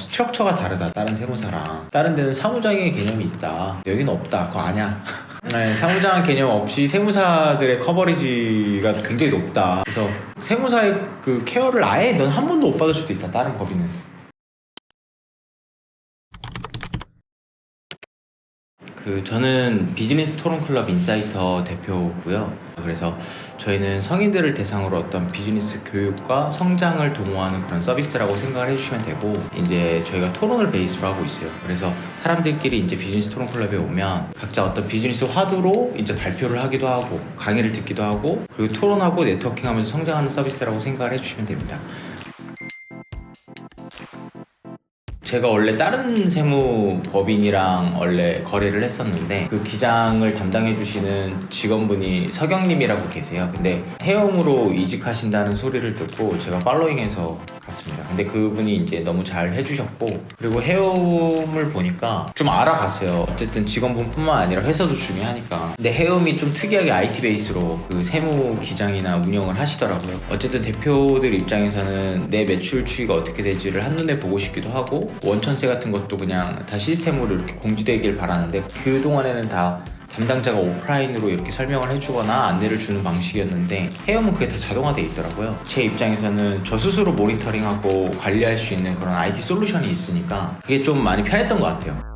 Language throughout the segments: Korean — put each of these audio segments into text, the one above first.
스트럭처가 다르다 다른 세무사랑. 다른 데는 사무장의 개념이 있다. 여기는 없다. 그거 아냐 네, 사무장 개념 없이 세무사들의 커버리지가 굉장히 높다. 그래서 세무사의 그 케어를 아예 넌 한 번도 못 받을 수도 있다 다른 법인은 그 저는 비즈니스 토론 클럽 인사이터 대표고요. 그래서 저희는 성인들을 대상으로 어떤 비즈니스 교육과 성장을 도모하는 그런 서비스라고 생각을 해주시면 되고 이제 저희가 토론을 베이스로 하고 있어요. 그래서 사람들끼리 이제 비즈니스 토론 클럽에 오면 각자 어떤 비즈니스 화두로 이제 발표를 하기도 하고 강의를 듣기도 하고 그리고 토론하고 네트워킹하면서 성장하는 서비스라고 생각을 해주시면 됩니다. 제가 원래 다른 세무 법인이랑 원래 거래를 했었는데 그 기장을 담당해 주시는 직원분이 서경님이라고 계세요. 근데 해영으로 이직하신다는 소리를 듣고 제가 팔로잉해서 갔습니다. 근데 그분이 이제 너무 잘 해주셨고 그리고 해움을 보니까 좀 알아봤어요. 어쨌든 직원분뿐만 아니라 회사도 중요하니까. 근데 해움이 좀 특이하게 IT 베이스로 그 세무 기장이나 운영을 하시더라고요. 어쨌든 대표들 입장에서는 내 매출 추이가 어떻게 될지를 한눈에 보고 싶기도 하고 원천세 같은 것도 그냥 다 시스템으로 이렇게 공지되길 바라는데 그 동안에는 다 담당자가 오프라인으로 이렇게 설명을 해주거나 안내를 주는 방식이었는데 해엄은 그게 다 자동화돼 있더라고요. 제 입장에서는 저 스스로 모니터링하고 관리할 수 있는 그런 IT 솔루션이 있으니까 그게 좀 많이 편했던 것 같아요.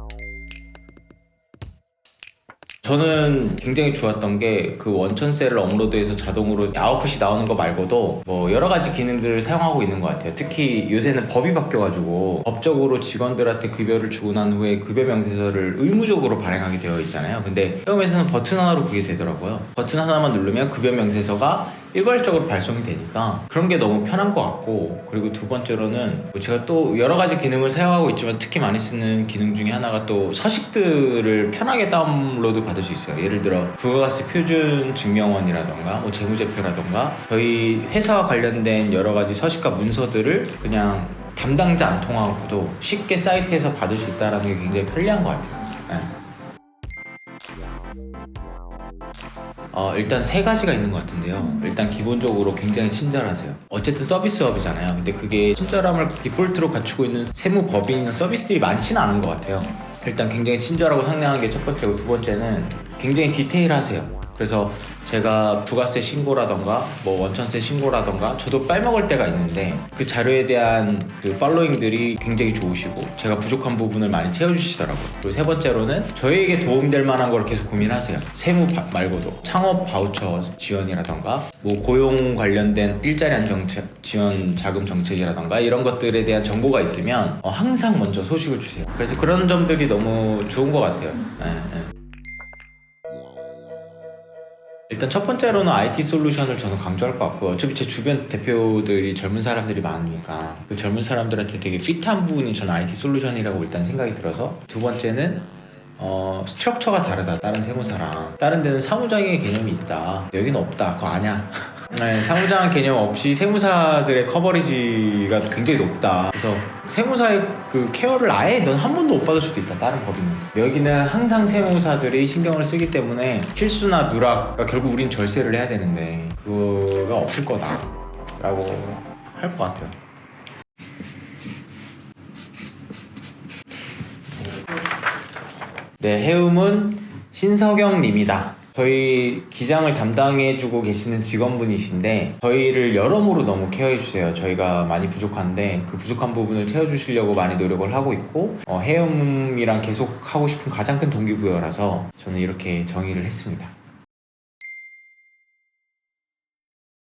저는 굉장히 좋았던 게 그 원천세를 업로드해서 자동으로 아웃풋이 나오는 거 말고도 뭐 여러 가지 기능들을 사용하고 있는 것 같아요. 특히 요새는 법이 바뀌어가지고 법적으로 직원들한테 급여를 주고 난 후에 급여 명세서를 의무적으로 발행하게 되어 있잖아요. 근데 해움에서는 버튼 하나로 그게 되더라고요. 버튼 하나만 누르면 급여 명세서가 일괄적으로 발송이 되니까 그런 게 너무 편한 것 같고 그리고 두 번째로는 뭐 제가 또 여러 가지 기능을 사용하고 있지만 특히 많이 쓰는 기능 중에 하나가 또 서식들을 편하게 다운로드 받을 수 있어요 예를 들어 부가가세 표준 증명원이라던가 뭐 재무제표라던가 저희 회사와 관련된 여러 가지 서식과 문서들을 그냥 담당자 안 통하고도 쉽게 사이트에서 받을 수 있다는 게 굉장히 편리한 것 같아요 네. 어, 일단 세 가지가 있는 것 같은데요. 일단 기본적으로 굉장히 친절하세요. 어쨌든 서비스업이잖아요. 근데 그게 친절함을 디폴트로 갖추고 있는 세무법인이나 서비스들이 많지는 않은 것 같아요. 일단 굉장히 친절하고 상냥한 게 첫 번째고 두 번째는 굉장히 디테일하세요. 그래서 제가 부가세 신고라던가 뭐 원천세 신고라던가 저도 빼먹을 때가 있는데 그 자료에 대한 그 팔로잉들이 굉장히 좋으시고 제가 부족한 부분을 많이 채워주시더라고요. 그리고 세 번째로는 저희에게 도움될 만한 걸 계속 고민하세요. 세무 바- 말고도 창업 바우처 지원이라던가 뭐 고용 관련된 일자리 안정 제- 지원 자금 정책이라던가 이런 것들에 대한 정보가 있으면 어, 항상 먼저 소식을 주세요. 그래서 그런 점들이 너무 좋은 것 같아요. 네, 네. 일단 첫 번째로는 IT 솔루션을 저는 강조할 것 같고요. 어차피 제 주변 대표들이 젊은 사람들이 많으니까 그 젊은 사람들한테 되게 핏한 부분이 저는 IT 솔루션이라고 일단 생각이 들어서 두 번째는 어, 스트럭처가 다르다. 다른 세무사랑 다른 데는 사무장의 개념이 있다. 여기는 없다. 그거 아냐 네, 사무장 개념 없이 세무사들의 커버리지가 굉장히 높다. 그래서 세무사의 그 케어를 아예 넌 한 번도 못 받을 수도 있다 다른 법인은. 여기는 항상 세무사들이 신경을 쓰기 때문에 실수나 누락 그러니까 결국 우린 절세를 해야 되는데 그거가 없을 거다 라고 할 것 같아요. 네, 해움은 신석영님이다. 저희 기장을 담당해주고 계시는 직원분이신데 저희를 여러모로 너무 케어해주세요. 저희가 많이 부족한데 그 부족한 부분을 채워주시려고 많이 노력을 하고 있고 어, 해움이랑 계속 하고 싶은 가장 큰 동기부여라서 저는 이렇게 정의를 했습니다.